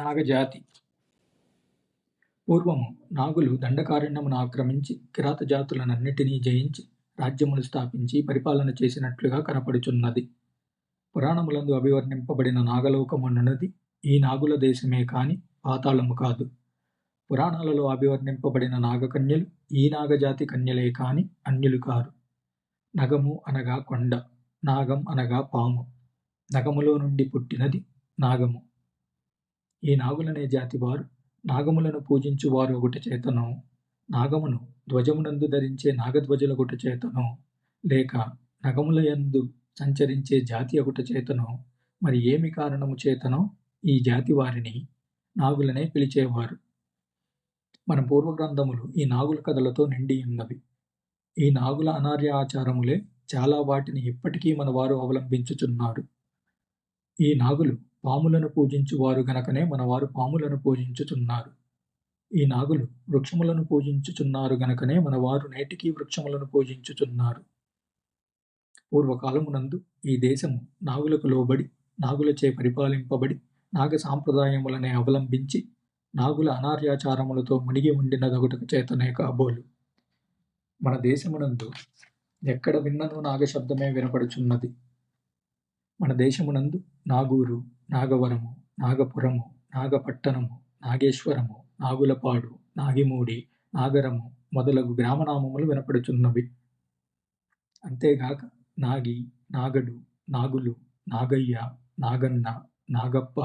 నాగజాతి. పూర్వము నాగులు దండకారణ్యమును ఆక్రమించి కిరాత జాతులనన్నిటినీ జయించి రాజ్యములు స్థాపించి పరిపాలన చేసినట్లుగా కనపడుచున్నది. పురాణములందు అభివర్ణింపబడిన నాగలోకమన్నది ఈ నాగుల దేశమే కాని పాతాళము కాదు. పురాణాలలో అభివర్ణింపబడిన నాగకన్యలు ఈ నాగజాతి కన్యలే కాని అన్యులు కారు. నగము అనగా కొండ నాగం అనగా పాము. నగములో నుండి పుట్టినది నాగము. ఈ నాగులనే జాతి వారు నాగములను పూజించు వారు ఒకటి చేతను నాగమును ధ్వజమునందు ధరించే నాగధ్వజుల ఒకటి చేతను లేక నగములయందు సంచరించే జాతి ఒకటి చేతను. మరి ఏమి కారణము చేతనో ఈ జాతి వారిని నాగులనే పిలిచేవారు. మన పూర్వగ్రంథములు ఈ నాగుల కథలతో నిండి ఉన్నవి. ఈ నాగుల అనార్య ఆచారములే చాలా వాటిని ఇప్పటికీ మన వారు అవలంబించుచున్నారు. ఈ నాగులు పాములను పూజించువారు గనకనే మనవారు పాములను పూజించుచున్నారు. ఈ నాగులు వృక్షములను పూజించుచున్నారు గనకనే మనవారు నేటికి వృక్షములను పూజించుచున్నారు. పూర్వకాలమునందు ఈ దేశము నాగులకు లోబడి నాగులచే పరిపాలింపబడి నాగ సాంప్రదాయములనే అవలంబించి నాగుల అనార్యాచారములతో మునిగి ఉండినదొకటి చేతనే కాబోలు. మన దేశమునందు ఎక్కడ విన్నను నాగశబ్దమే వినపడుచున్నది. మన దేశమునందు నాగూరు నాగవరము నాగపురము నాగపట్టణము నాగేశ్వరము నాగులపాడు నాగిమూడి నాగరము మొదలగు గ్రామనామములు వినపడుచున్నవి. అంతేగాక నాగి నాగడు నాగులు నాగయ్య నాగన్న నాగప్ప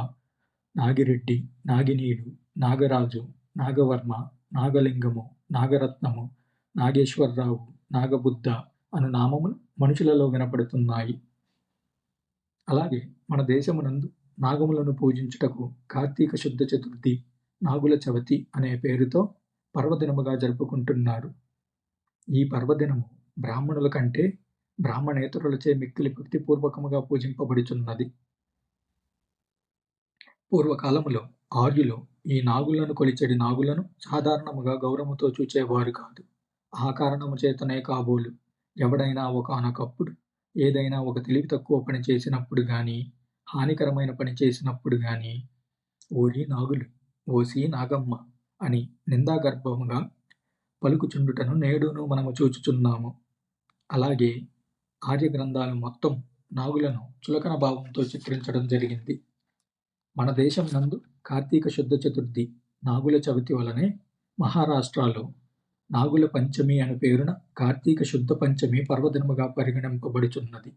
నాగిరెడ్డి నాగినీడు నాగరాజు నాగవర్మ నాగలింగము నాగరత్నము నాగేశ్వరరావు నాగబుద్ధ అను నామములు మనుషులలో వినపడుతున్నాయి. అలాగే మన దేశమునందు నాగములను పూజించుటకు కార్తీక శుద్ధ చతుర్థి నాగుల చవితి అనే పేరుతో పర్వదినముగా జరుపుకుంటున్నారు. ఈ పర్వదినము బ్రాహ్మణుల కంటే బ్రాహ్మణేతరులచే మిక్కిలి భక్తిపూర్వకముగా పూజింపబడుచున్నది. పూర్వకాలములో ఆర్యులు ఈ నాగులను కొలిచెడి నాగులను సాధారణముగా గౌరవముతో చూచేవారు కాదు. ఆ కారణము చేతనే కాబోలు. ఎవడైనా ఒకనొకప్పుడు ఏదైనా ఒక తెలివి తక్కువ పని చేసినప్పుడు కానీ హానికరమైన పని చేసినప్పుడు గాని ఓరి నాగులు ఓసి నాగమ్మ అని నిందాగర్భముగా పలుకుచుండుటను నేడును మనము చూచుచున్నాము. అలాగే ఆర్య గ్రంథాలు మొత్తం నాగులను చులకన భావంతో చిత్రించడం జరిగింది. మన దేశం నందు కార్తీక శుద్ధ చతుర్థి నాగుల చవితి వలనే మహారాష్ట్రలో నాగుల పంచమి అను పేరున కార్తీక శుద్ధ పంచమి పర్వదినముగా పరిగణింపబడుచున్నది.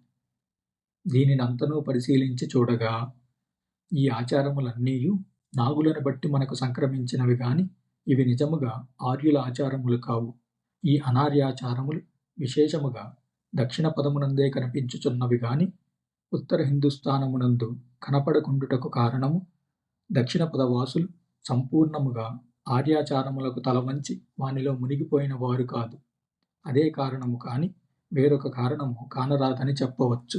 దీనిని అంతనూ పరిశీలించి చూడగా ఈ ఆచారములన్నీయు నాగులను బట్టి మనకు సంక్రమించినవి గాని ఇవి నిజముగా ఆర్యుల ఆచారములు కావు. ఈ అనార్యాచారములు విశేషముగా దక్షిణ పదమునందే కనిపించుచున్నవి గాని ఉత్తర హిందుస్థానమునందు కనపడకుండుటకు కారణము దక్షిణ పదవాసులు సంపూర్ణముగా ఆర్యాచారములకు తలవంచి వానిలో మునిగిపోయిన వారు కాదు. అదే కారణము కాని వేరొక కారణము కానరాదని చెప్పవచ్చు.